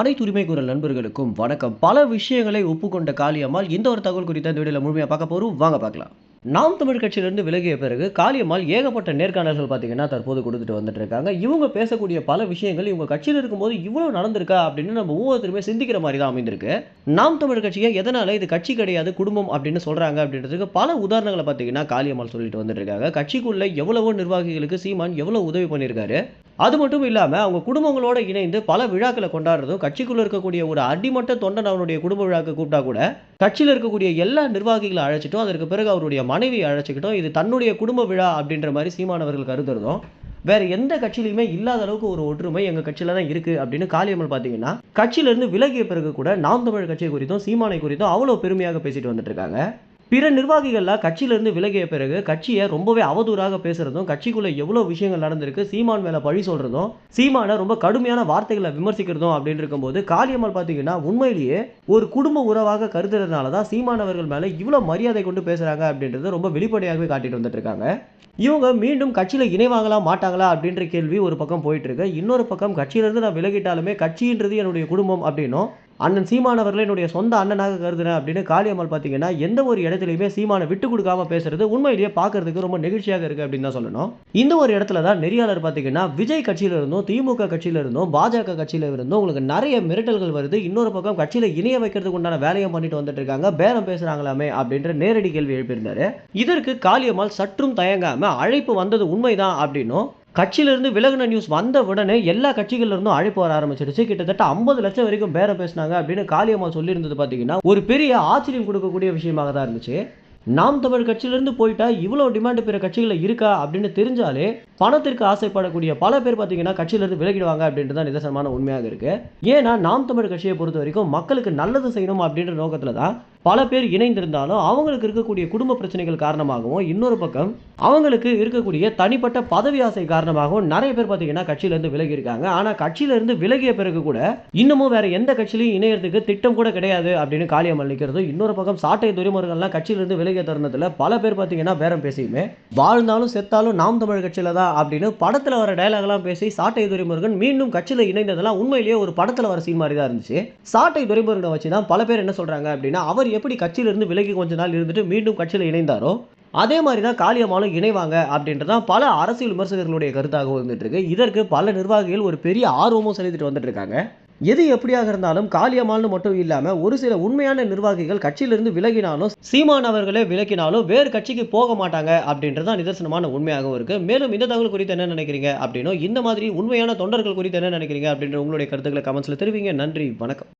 அனைத்து உரிமை குரல் நண்பர்களுக்கும் வணக்கம். பல விஷயங்களை ஒப்புக்கொண்ட காளியம்மாள் இந்த ஒரு தகவல் குறித்த இந்த வீடியோவில் முழுமையாக பார்க்க போகிறோம் வாங்க பார்க்கலாம். நாம் தமிழ் கட்சியிலிருந்து விலகிய பிறகு காளியம்மாள் ஏகப்பட்ட நேர்காணல்கள் பார்த்தீங்கன்னா தற்போது கொடுத்துட்டு வந்துட்டு இருக்காங்க. இவங்க பேசக்கூடிய பல விஷயங்கள் இவங்க கட்சியில் இருக்கும்போது இவ்வளோ நடந்திருக்கா அப்படின்னு நம்ம ஒவ்வொருத்தருமே சிந்திக்கிற மாதிரி தான் அமைந்திருக்கு. நாம் தமிழ் கட்சியை எதனால இது கட்சி கிடையாது குடும்பம் அப்படின்னு சொல்றாங்க அப்படின்றதுக்கு பல உதாரணங்களை பார்த்தீங்கன்னா காளியம்மாள் சொல்லிட்டு வந்துட்டு இருக்காங்க. கட்சிக்குள்ள எவ்வளவோ நிர்வாகிகளுக்கு சீமான் எவ்வளவு உதவி பண்ணியிருக்காரு. அது மட்டும் இல்லாமல் அவங்க குடும்பங்களோட இணைந்து பல விழாக்களை கொண்டாடுறதும் கட்சிக்குள்ளே இருக்கக்கூடிய ஒரு அடிமட்ட தொண்டன் அவனுடைய குடும்ப விழாக்கு கூப்பிட்டா கூட கட்சியில் இருக்கக்கூடிய எல்லா நிர்வாகிகளை அழைச்சிட்டும் அதற்கு பிறகு அவருடைய மனைவியை அழைச்சிக்கிட்டோம் இது தன்னுடைய குடும்ப விழா அப்படின்ற மாதிரி சீமானவர்கள் கருதுறதும் வேற எந்த கட்சியிலுமே இல்லாத அளவுக்கு ஒரு ஒற்றுமை எங்க கட்சியில தான் இருக்கு அப்படின்னு காளியம்மல் பாத்தீங்கன்னா கட்சியிலிருந்து விலகிய பிறகு கூட நாம் தமிழ் கட்சி குறித்தும் சீமானை குறித்தும் அவ்வளவு பெருமையாக பேசிட்டு வந்துட்டு இருக்காங்க. பிற நிர்வாகிகள்லாம் கட்சியிலேருந்து விலகிய பிறகு கட்சியை ரொம்பவே அவதூறாக பேசுகிறதும் கட்சிக்குள்ளே எவ்வளோ விஷயங்கள் நடந்திருக்கு சீமான் மேலே பழி சொல்கிறதும் சீமானை ரொம்ப கடுமையான வார்த்தைகளை விமர்சிக்கிறதும் அப்படின்னு இருக்கும்போது காளியம்மாள் பார்த்தீங்கன்னா உண்மையிலேயே ஒரு குடும்ப உறவாக கருதுறதுனால தான் சீமானவர்கள் மேலே இவ்வளோ மரியாதை கொண்டு பேசுகிறாங்க அப்படின்றது ரொம்ப வெளிப்படையாகவே காட்டிட்டு வந்துட்டு இருக்காங்க. இவங்க மீண்டும் கட்சியில் இணைவாங்களா மாட்டாங்களா அப்படின்ற கேள்வி ஒரு பக்கம் போயிட்டு இருக்கு. இன்னொரு பக்கம் கட்சியிலிருந்து நான் விலகிட்டாலுமே கட்சின்றது என்னுடைய குடும்பம் அப்படின்னும் அண்ணன் சீமானவர்களை என்னுடைய சொந்த அண்ணனாக கருதுறேன் அப்படின்னு காளியம்மாள் பார்த்தீங்கன்னா எந்த ஒரு இடத்துலையுமே சீமானை விட்டு கொடுக்காம பேசுறது உண்மையிலேயே பார்க்கறதுக்கு ரொம்ப நெகிழ்ச்சியாக இருக்கு அப்படின்னு தான் சொல்லணும். இந்த ஒரு இடத்துல தான் நெறியாளர் பார்த்தீங்கன்னா விஜய் கட்சியில இருந்தும் திமுக கட்சியில இருந்தும் பாஜக கட்சியில இருந்தும் உங்களுக்கு நிறைய மிரட்டல்கள் வருது. இன்னொரு பக்கம் கட்சியில இணைய வைக்கிறதுக்கு உண்டான வேலையும் பண்ணிட்டு வந்துட்டு இருக்காங்க. பேரம் பேசுறாங்களாமே அப்படின்ற நேரடி கேள்வி எழுப்பியிருந்தாரு. இதற்கு காளியம்மாள் சற்றும் தயங்காம அழைப்பு வந்தது உண்மைதான் அப்படின்னும் கட்சியிலிருந்து விலகின நியூஸ் வந்த உடனே எல்லா கட்சிகள்லேருந்தும் அழைப்பு வர ஆரம்பிச்சிருச்சு கிட்டத்தட்ட ஐம்பது லட்சம் வரைக்கும் பேரை பேசினாங்க அப்படின்னு காளியம்மா சொல்லியிருந்தது பார்த்தீங்கன்னா ஒரு பெரிய ஆச்சரியம் கொடுக்கக்கூடிய விஷயமாக தான் இருந்துச்சு. நாம் தமிழ் கட்சியிலிருந்து போயிட்டா இவ்வளோ டிமாண்ட் பிற கட்சிகளில் இருக்கா அப்படின்னு தெரிஞ்சாலே பணத்திற்கு ஆசைப்படக்கூடிய பல பேர் பார்த்தீங்கன்னா கட்சியிலிருந்து விலகிடுவாங்க அப்படின்றது தான் நிதர்சனமான உண்மையாக இருக்குது ஏன்னா நாம் தமிழ் கட்சியை பொறுத்த வரைக்கும் மக்களுக்கு நல்லது செய்யணும் அப்படின்ற நோக்கத்தில் தான் பல பேர் இணைந்திருந்தாலும் அவங்களுக்கு இருக்கக்கூடிய குடும்ப பிரச்சனைகள் காரணமாகவும் இன்னொரு பக்கம் அவங்களுக்கு இருக்கக்கூடிய தனிப்பட்ட பதவி ஆசை காரணமாகவும் நிறைய பேர் பார்த்தீங்கன்னா கட்சியிலேருந்து விலகி இருக்காங்க. ஆனால் கட்சியிலேருந்து விலகிய பிறகு கூட இன்னமும் வேற எந்த கட்சியிலையும் இணையறதுக்கு திட்டம் கூட கிடையாது அப்படின்னு காளியம் அளிக்கிறது. இன்னொரு பக்கம் சாட்டை துறைமுருகன்லாம் கட்சியிலிருந்து விலகிய தருணத்தில் பல பேர் பார்த்தீங்கன்னா பேரம் பேசியுமே வாழ்ந்தாலும் செத்தாலும் நாம் தமிழ் கட்சியில தான் அப்படின்னு படத்தில் வர டைலாக்லாம் பேசி சாட்டை துரைமுருகன் மீண்டும் கட்சியில் இணைந்ததெல்லாம் உண்மையிலேயே ஒரு படத்தில் வர சீன் மாதிரி தான் இருந்துச்சு. சாட்டை துரைமுருகனை வச்சு தான் பல பேர் என்ன சொல்றாங்க அப்படின்னா அவர் எப்படி கட்சியிலிருந்து விலகி கொஞ்ச நாள் இருந்துட்டு மீண்டும் கட்சியில் இணைந்தாரோ அதே மாதிரி தான் காளியம்மாலும் இணைவாங்க அப்படின்றது தான் பல அரசியல் விமர்சகர்களுடைய கருத்தாக இருந்துட்டு இருக்கு. இதற்கு பல நிர்வாகிகள் ஒரு பெரிய ஆர்வமும் செலுத்திட்டு வந்துட்டு இருக்காங்க. எது எப்படியாக இருந்தாலும் காளியம்மாள்னு மட்டும் இல்லாமல் ஒரு சில உண்மையான நிர்வாகிகள் கட்சியிலிருந்து விலகினாலும் சீமான் அவர்களே விலகினாலும் வேறு கட்சிக்கு போக மாட்டாங்க அப்படின்றது தான் நிதர்சனமான உண்மையாகவும் இருக்குது மேலும் இந்த தகவல் குறித்து என்ன நினைக்கிறீங்க அப்படின்னும் இந்த மாதிரி உண்மையான தொண்டர்கள் குறித்து என்ன நினைக்கிறீங்க அப்படின்ற உங்களுடைய கருத்துக்களை கமெண்ட்ஸில் தெரிவிங்க. நன்றி வணக்கம்.